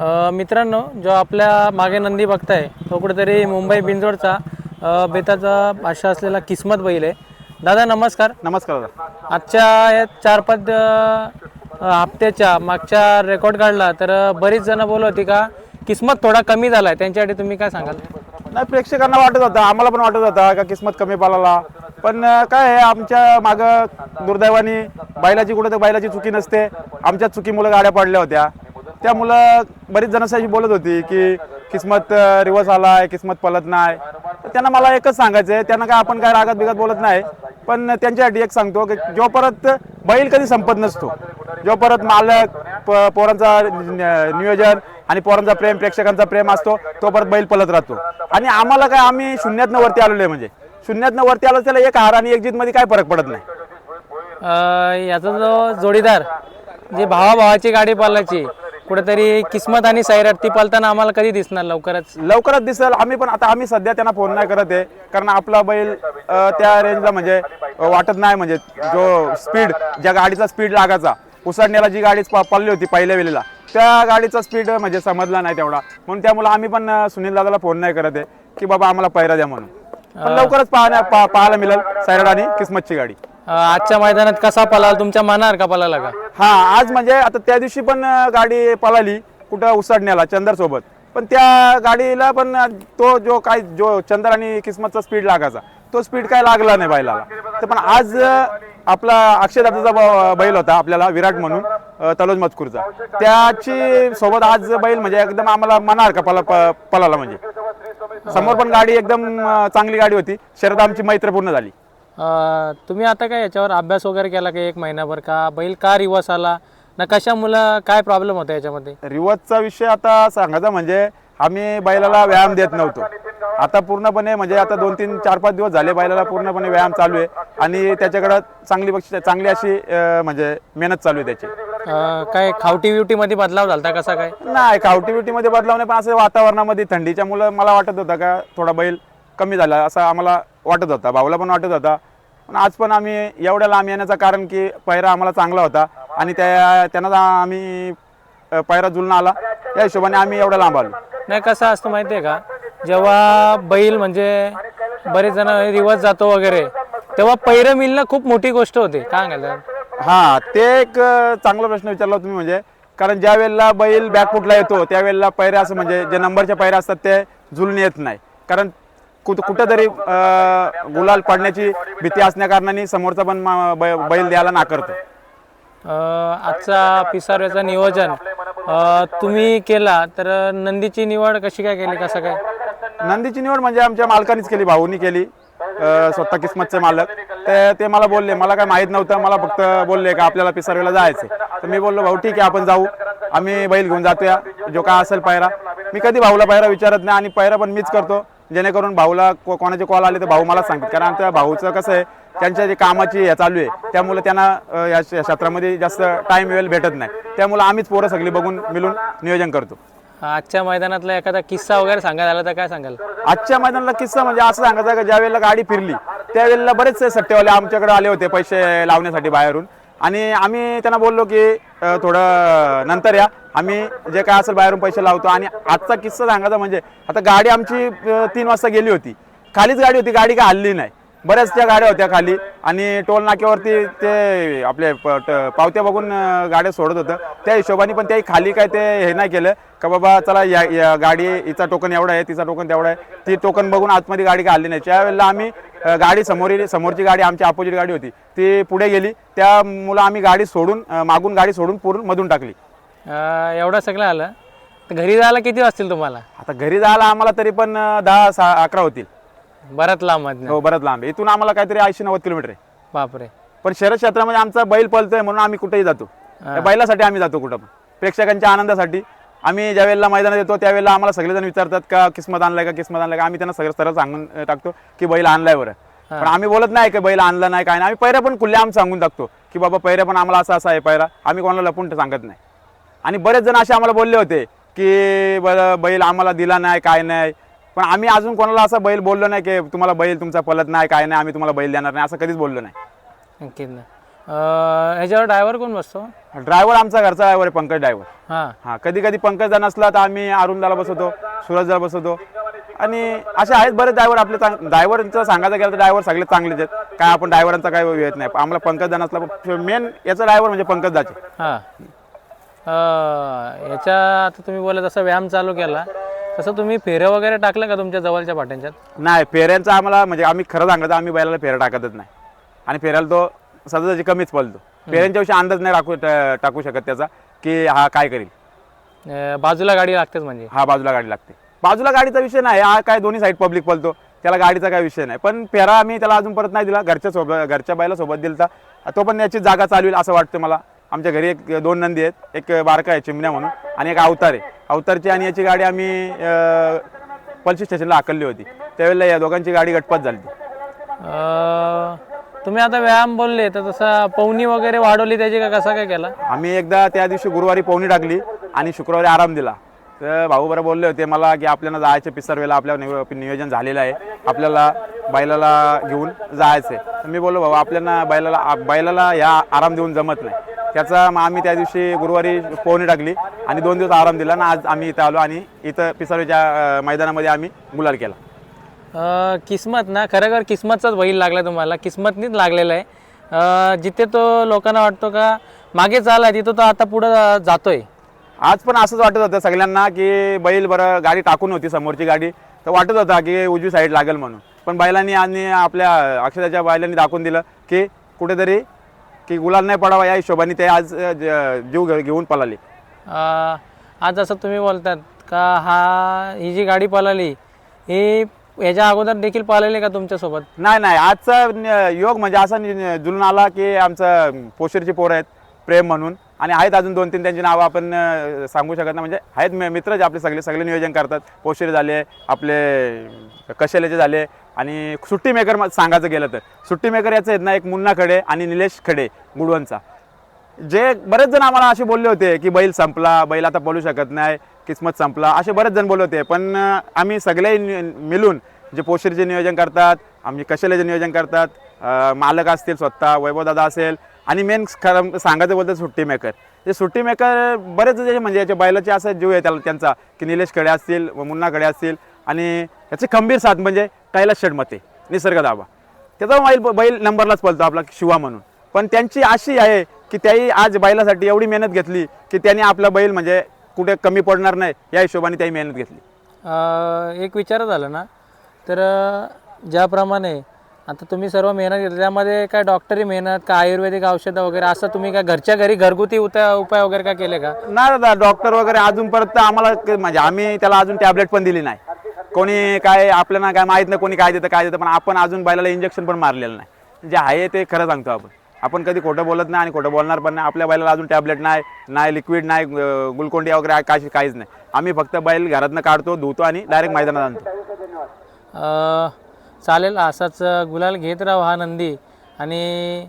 मित्रांनो जो आपल्या मागे नंदी बघताय तो कुठेतरी मुंबई बिंजोडचा बेताचा भाषा असलेला किस्मत बैल आहे. दादा नमस्कार. नमस्कार दादा. आजच्या या चार पाच हप्त्याच्या मागच्या रेकॉर्ड काढला तर बरीच जण बोलत होती का किस्मत थोडा कमी झालाय त्यांच्यासाठी तुम्ही काय सांगाल? नाही प्रेक्षकांना वाटत होता आम्हाला पण वाटत होता का किस्मत कमी पालाला. पण काय आहे आमच्या मागं दुर्दैवाने बैलाची कुठं तर बैलाची चुकी नसते. आमच्या चुकीमुळे गाड्या पडल्या होत्या. त्या मुलं बरीच जण अशी बोलत होती की किस्मत रिवर्स आलाय किस्मत पलत नाही. तर त्यांना मला एकच सांगायचं आहे त्यांना काय आपण काय रागात बिगात बोलत नाही पण त्यांच्यासाठी एक सांगतो की जो परत बैल कधी संपत नसतो जो परत मालक प- पोरांचा नियोजन आणि पोरांचा प्रेम प्रेक्षकांचा प्रेम असतो तो परत बैल पलत राहतो. आणि आम्हाला काय आम्ही शून्यातनं वरती आलेलो आहे म्हणजे. शून्यातनं वरती आलो त्याला एक हार आणि एक जीतमध्ये काय फरक पडत नाही. याचा जो जोडीदार जे भावाभावाची गाडी पालायची कुठेतरी किस्मत आणि सैराट ती पालताना आम्हाला कधी दिसणार लवकरच? लवकरच दिसेल. आम्ही पण आता आम्ही सध्या त्यांना फोन नाही करत आहे. कारण आपला बैल अ, त्या रेंजला म्हणजे अ, वाटत नाही म्हणजे जो स्पीड ज्या गाडीचा स्पीड लागायचा. उसडण्याला जी गाडी प- पडली होती पहिल्या वेळेला त्या गाडीचा स्पीड म्हणजे समजला नाही तेवढा. म्हणून त्यामुळे आम्ही पण सुनील दादाला फोन नाही करत आहे की बाबा आम्हाला पैरा द्या म्हणून. पण लवकरच पाहण्या पा- पाहायला मिळेल सैराट आणि किस्मतची गाडी. आजच्या मैदानात कसा पलाल तुमच्या मनावर का पलाला का? हा आज म्हणजे आता त्या दिवशी पण गाडी पळाली कुठं उसडण्याला चंदर सोबत. पण त्या गाडीला पण तो जो काय जो चंदर आणि किस्मतचा स्पीड लागायचा तो स्पीड काय लागला नाही बैलाला. तर पण आज आपला अक्षयदादाचा बैल होता आपल्याला विराट म्हणून तलोज मजकूरचा. त्याची सोबत आज बैल म्हणजे एकदम आम्हाला मनार का पला पलाला म्हणजे. समोर पण गाडी एकदम चांगली गाडी होती. शरद आमची मैत्रपूर्ण झाली. तुम्ही आता काय याच्यावर अभ्यास वगैरे केला का एक महिनाभर का? बैल का रिवर्स आला? ना कशामुळं काय प्रॉब्लेम होता याच्यामध्ये? रिवर्सचा विषय आता सांगायचा म्हणजे आम्ही बैलाला व्यायाम देत नव्हतो. आता पूर्णपणे म्हणजे आता दोन तीन चार पाच दिवस झाले बैलाला पूर्णपणे व्यायाम चालू आहे. आणि त्याच्याकडं चांगली बक्षी चांगली अशी अं, म्हणजे मेहनत चालू आहे त्याची. अ, काय खावटी बिवटी मध्ये बदलाव झालता कसा काय? नाही कावटी मध्ये बदलाव नाही पण असं वातावरणामध्ये थंडीच्या मुलं मला वाटत होतं का थोडा बैल कमी झाला असं आम्हाला वाटत होता भाऊला पण वाटत होता. पण आज पण आम्ही एवढ्या लांब येण्याचं कारण की पैरा आम्हाला चांगला होता. आणि त्या त्यांना आम्ही पैरा जुलना आला. या हिशोबाने आम्ही एवढ्या लांब आलो. नाही कसं असतं माहिती आहे का? जेव्हा बैल म्हणजे बरेच जण रिवर्स जातो वगैरे तेव्हा पैरं मिळणं खूप मोठी गोष्ट होते. काय सांगायला हा ते एक चांगला प्रश्न विचारला तुम्ही म्हणजे. कारण ज्या वेळेला बैल बॅकफुटला येतो त्यावेळेला पैरे असं म्हणजे जे नंबरचे पैरे असतात ते जुळून येत नाही. कारण कुठं कुठंतरी गुलाल पडण्याची भीती असल्या कारणाने समोरचा पण मा- बै- बैल द्यायला नाकारतो अ, आजचा पिसाऱ्याचं नियोजन तुम्ही केला तर नंदीची निवड कशी काय केली कसं काय? नंदीची निवड म्हणजे आमच्या मालकानीच केली भाऊनी केली स्वतः किस्मतचे मालक. ते ते मला बोलले मला काय माहीत नव्हतं मला फक्त बोलले का आपल्याला पिसारवेला जायचं तर मी बोललो भाऊ ठीक आहे आपण जाऊ आम्ही बैल घेऊन जातोया जो काय असेल पायरा. मी कधी भाऊला पायरा विचारत नाही आणि पायरा पण मीच करतो. जेणेकरून भाऊला को- कोणाचे कॉल आले तर भाऊ मलाच सांगतात. कारण आमच्या भाऊचं कसं आहे त्यांच्या जे कामाची हे चालू आहे त्यामुळे त्यांना या क्षेत्रामध्ये जास्त टाइम वेळ भेटत नाही. त्यामुळे आम्हीच पोरं सगळी बघून मिळून नियोजन करतो. आजच्या मैदानातला एखादा किस्सा वगैरे सांगायला आला तर काय सांगाल? आजच्या मैदानाला किस्सा म्हणजे असं सांगायचं का ज्या वेळेला गाडी फिरली त्यावेळेला बरेचसे सट्टेवाले आमच्याकडे आले होते पैसे लावण्यासाठी बाहेरून. आणि आम्ही त्यांना बोललो की थोडं नंतर या. आम्ही जे काय असेल बाहेरून पैसे लावतो आणि आजचा किस्सा सांगायचा म्हणजे आता गाडी आमची तीन वाजता गेली होती. खालीच गाडी होती गाडी काय हल्ली नाही. बऱ्याच त्या गाड्या होत्या खाली आणि टोल नाक्यावरती ते आपले प- पावत्या बघून गाड्या सोडत होतं. त्या हिशोबाने पण त्याही खाली काय ते हे नाही केलं. का बाबा चला या या गाडी हिचा टोकन एवढा आहे तिचा टोकन तेवढा आहे. ती टोकन बघून आतमध्ये गाडी का हल्ली नाही. त्यावेळेला आम्ही गाडी समोरील समोरची गाडी आमची अपोजिट गाडी होती ती पुढे गेली. त्या मुलं आम्ही गाडी सोडून मागून गाडी सोडून पूर्ण मधून टाकली. एवढं सगळं आलं. तर घरी जायला किती वाजतील तुम्हाला? आता घरी जायला आम्हाला तरी पण दहा सहा अकरा होतील. बराच लांब. हो बरंच लांब. आहे. इथून आम्हाला काहीतरी ऐंशी नव्वद किलोमीटर आहे. बापरे. पण शहर क्षेत्रामध्ये आमचा बैल पळतोय म्हणून आम्ही कुठेही जातो. त्या बैलासाठी आम्ही जातो कुठं पण. प्रेक्षकांच्या आनंदासाठी. आम्ही ज्या वेळेला मैदानात येतो त्यावेळेला आम्हाला सगळेजण विचारतात का किस्मत आणलाय का किस्मत आणलाय का? आम्ही त्यांना सगळं सरळ सांगून अं, टाकतो की बैल आणलाय बरं. पण आम्ही बोलत नाही की बैल आणला नाही काय नाही. आम्ही पैरा पण खुले आम्ही सांगून टाकतो की बाबा पैरा पण आम्हाला असं असं आहे पैरा. आम्ही कोणाला लपून सांगत नाही. आणि बरेच जण असे आम्हाला बोलले होते की बरं बैल आम्हाला दिला नाही काय नाही. पण आम्ही अजून कोणाला असं बैल बोललो नाही की तुम्हाला बैल तुमचा पलत नाही काय नाही आम्ही तुम्हाला बैल देणार नाही असं कधीच बोललो नाही. नक्कीच ना अं, ह्याच्यावर ड्रायव्हर कोण बसतो? ड्रायव्हर आमचा घरचा ड्रायव्हर आहे पंकज ड्रायव्हर. हां. हा कधी कधी पंकजदा नसला तर आम्ही अरुणदाला बसवतो सूरजला बसवतो. आणि असे आहेत बरेच ड्रायव्हर आपले चांग ड्रायव्हरचं सांगायचं गेलं तर ड्रायव्हर सगळे चांगलेच आहेत. काय आपण ड्रायव्हरांचा काय येत नाही. आम्हाला पंकजदा नसला मेन याचा ड्रायव्हर म्हणजे पंकजदाचे. हां. याच्या आता तुम्ही बोलत जसं व्यायाम चालू केला तसं तुम्ही फेरं वगैरे टाकलं का तुमच्या जवळच्या पाट्यांच्यात? नाही फेऱ्यांचा आम्हाला म्हणजे आम्ही खरं सांगतो आम्ही बैलाला फेऱ्या टाकतच नाही. आणि फेऱ्याला तो सध्याची कमीच पळतो. फेऱ्यांच्या विषयी अंदाज नाही टाकू टाकू शकत त्याचा की हा काय करेल. बाजूला गाडी लागतेच म्हणजे? हा बाजूला गाडी लागते. बाजूला गाडीचा विषय नाही हा काय दोन्ही साईड पब्लिक पळतो त्याला गाडीचा काय विषय नाही. पण फेरा आम्ही त्याला अजून परत नाही दिला घरच्या सोबत घरच्या बायला सोबत दिलता. तो पण याची जागा चालवेल असं वाटतं मला. आमच्या घरी एक दोन नंदी आहेत. एक बारका आहे चिमण्या म्हणून आणि एक अवतार आहे. अवतारची आणि याची गाडी आम्ही अं, पल्सी स्टेशनला आकलली होती. त्यावेळेला या दोघांची गाडी गटपात झाली तुम्ही आता व्यायाम बोलले तर तसा पवनी वगैरे वाढवली त्याची का कसा काय केला? आम्ही एकदा त्या दिवशी गुरुवारी पवनी टाकली आणि शुक्रवारी आराम दिला. तर भाऊ बरं बोलले होते मला की आपल्याला जायचं पिसरवेला आपल्या नियो- नियोजन झालेलं आहे. आपल्याला बैलाला घेऊन जायचं आहे मी बोललो भाऊ आपल्याला बैलाला बैलाला या आराम देऊन जमत नाही. त्याचा मग आम्ही त्या दिवशी गुरुवारी पवनी टाकली आणि दोन दिवस आराम दिला आणि आज आम्ही इथं आलो आणि इथं पिसरवेच्या अं, मैदानामध्ये आम्ही गुलाल केला. अं, किस्मत ना खरोखर किस्मतचाच बैल लागला तुम्हाला. किस्मतनीच लागलेला आहे. अं, जिथे तो लोकांना वाटतो का मागे चालला तिथं तो आता पुढं जातोय. आज पण असंच वाटत होतं सगळ्यांना की बैल बरं गाडी टाकून होती समोरची गाडी. तर वाटत होता की उजवी साईड लागेल म्हणून. पण बैलांनी आणि आपल्या अक्षराच्या बैलांनी दाखवून दिलं की कुठेतरी की गुलाल नाही पडावा या हिशोबाने ते आज अं, ज- जीव घे- घेऊन पळाले. अं, आज असं तुम्ही बोलतात का हा ही जी गाडी पळाली ही ह्याच्या अगोदर देखील पळालेली का तुमच्यासोबत? नाही नाही आजचा न- योग म्हणजे असा नि- जुळून आला की आमचं पोशीरची पोरं आहेत प्रेम म्हणून. आणि आहेत अजून दोन तीन त्यांची नावं आपण सांगू शकत नाही. म्हणजे आहेत मित्र जे आपले सगळे सगळे नियोजन करतात. पोशेरे झाले आपले कशेलेचे झाले आणि सुट्टी मेकर सांगायचं गेलं तर. सुट्टी मेकर याचं आहेत ना एक मुन्ना खडे आणि निलेश खडे गुडवनचा जे बरेच जण आम्हाला असे बोलले होते की बैल संपला बैल आता बोलू शकत नाही किस्मत संपला. असे बरेच जण बोलले होते. पण अं, आम्ही सगळे नि- मिळून जे पोशीरचे नियोजन करतात आम्ही कशेलेचे नियोजन करतात मालक असतील स्वतः वैभवदादा असेल. आणि मेन खरं सांगायचं बोलतं सुट्टी मेकर ते सुट्टी मेकर बरेच जे म्हणजे याच्या बैलाचे असं जीव आहे त्याला त्यांचा की निलेश खडे असतील मुन्ना खडे असतील. आणि याचे खंबीर साथ म्हणजे कैलास षडमते निसर्ग दाबा. त्याचा बैल बैल नंबरलाच पळतो आपला शिवा म्हणून. पण त्यांची अशी आहे की त्याही आज बैलासाठी एवढी मेहनत घेतली की त्यांनी आपला बैल म्हणजे कुठे कमी पडणार नाही या हिशोबाने त्याही मेहनत घेतली. एक विचार झाला ना? तर ज्याप्रमाणे आता तुम्ही सर्व मेहनत घेतली त्यामध्ये काय डॉक्टरी मेहनत का आयुर्वेदिक औषधं वगैरे असं तुम्ही काय घरच्या घरी घरगुती उपाय उपाय वगैरे काय केले का? नाही दादा डॉक्टर वगैरे अजून परत आम्हाला क- म्हणजे आम्ही त्याला अजून टॅबलेट पण दिली नाही. कोणी काय आपल्याला काय माहीत नाही कोणी काय देतं काय देतं पण आपण अजून बैलाला इंजेक्शन पण मारलेलं नाही. जे आहे ते खरं सांगतो आपण. आपण कधी खोटं बोलत नाही आणि खोटं बोलणार पण नाही. आपल्या बैलाला अजून टॅबलेट नाही नाही लिक्विड नाही अं, गुलकोंडी वगैरे काय काहीच नाही. आम्ही फक्त बैल घरातनं काढतो धुतो आणि डायरेक्ट मैदानात आणतो. अं, चालेल असाच गुलाल घेत राहू हा नंदी. आणि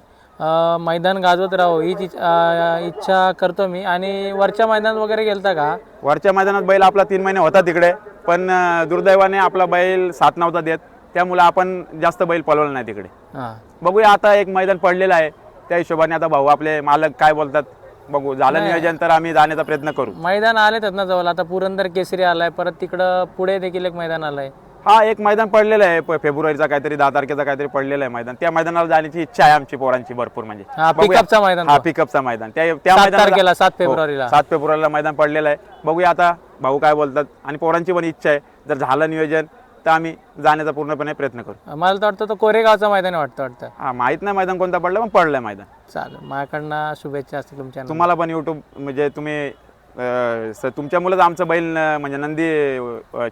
मैदान गाजवत राहू अं, इच्छा करतो मी. आणि वरच्या मैदानात वगैरे गेलता का? वरच्या मैदानात बैल आपला तीन महिने होता तिकडे पण दुर्दैवाने आपला बैल साथ नव्हता देत. त्यामुळे आपण जास्त बैल पळवला नाही तिकडे. हां. बघूया आता एक मैदान पडलेलं आहे. त्या हिशोबाने आता भाऊ आपले मालक काय बोलतात बघू. झालं नियोजन तर आम्ही जाण्याचा प्रयत्न करू. मैदान आलेत ना जवळ. आता पुरंदर केसरी आलाय परत तिकडं पुढे देखील एक मैदान आलंय. हा एक मैदान पडलेलं आहे. फेब्रुवारीचा काहीतरी दहा तारखेचा काहीतरी पडलेलं आहे मैदान. त्या मैदानाला जाण्याची इच्छा आहे आमची पोरांची भरपूर म्हणजे. हा बघूया. पिकअपचा मैदान हा पिकअपचा मैदान. त्या त्या सात तारखेला सात हो, फेब्रुवारीला. सात फेब्रुवारीला मैदान पडलेलं आहे. बघूया आता भाऊ काय बोलतात. आणि पोरांची पण इच्छा आहे. जर झालं नियोजन तर आम्ही जाण्याचा पूर्णपणे प्रयत्न करू. मला तर वाटतं तो कोरेगावचा मैदान आहे वाटतं वाटतं. हा माहीत नाही मैदान कोणता पडलं पण पडलंय मैदान. चालेल. माझ्याकडनं शुभेच्छा असतील तुमच्या तुम्हाला पण युट्यूब म्हणजे तुम्ही अं, स- तुमच्यामुळेच आमचं बैल म्हणजे नंदी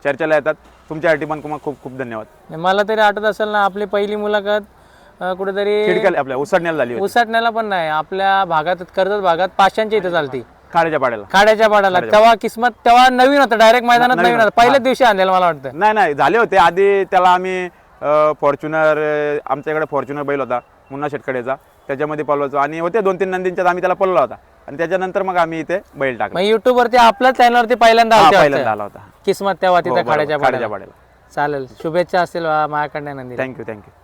चर्चेला येतात. तुमच्यासाठी पण तुम्हाला खूप खूप धन्यवाद. मला तरी आठवत असेल ना आपली पहिली मुलाखत कुठेतरी आपल्या उसडण्याला झाली उसाटण्याला पण नाही आपल्या भागात कर्जत भागात पाचशेच्या इथे चालती. खाड्याच्या पाड्याला. खाड्याच्या पाडाला तेव्हा किस्मत तेव्हा नवीन होतं डायरेक्ट मैदानात नवीन होतं. पहिल्याच दिवशी आणलेलं मला वाटतं. नाही नाही झाले होते. आधी त्याला आम्ही फॉर्च्युनर आमच्याकडे फॉर्च्युनर बैल होता मुन्ना शेटकडेचा. त्याच्यामध्ये पळवायचो. आणि होते दोन तीन नंदींच्यात आम्ही त्याला पळवला होता. आणि त्याच्यानंतर मग आम्ही इथे बैल टाकला. युट्यूब वरती आपल्याच चॅनलवरती पहिल्यांदा हा, आलते पहिल्यांदा वाटतं. आला होता. किस्मत तेव्हा हो, तिथे बरोबर. खाड्याच्या खाड्याच्या पाड्याला. पाड्याला. चालेल. शुभेच्छा असतील वा- माझ्याकडनं नंदी थँक्यू थँक्यू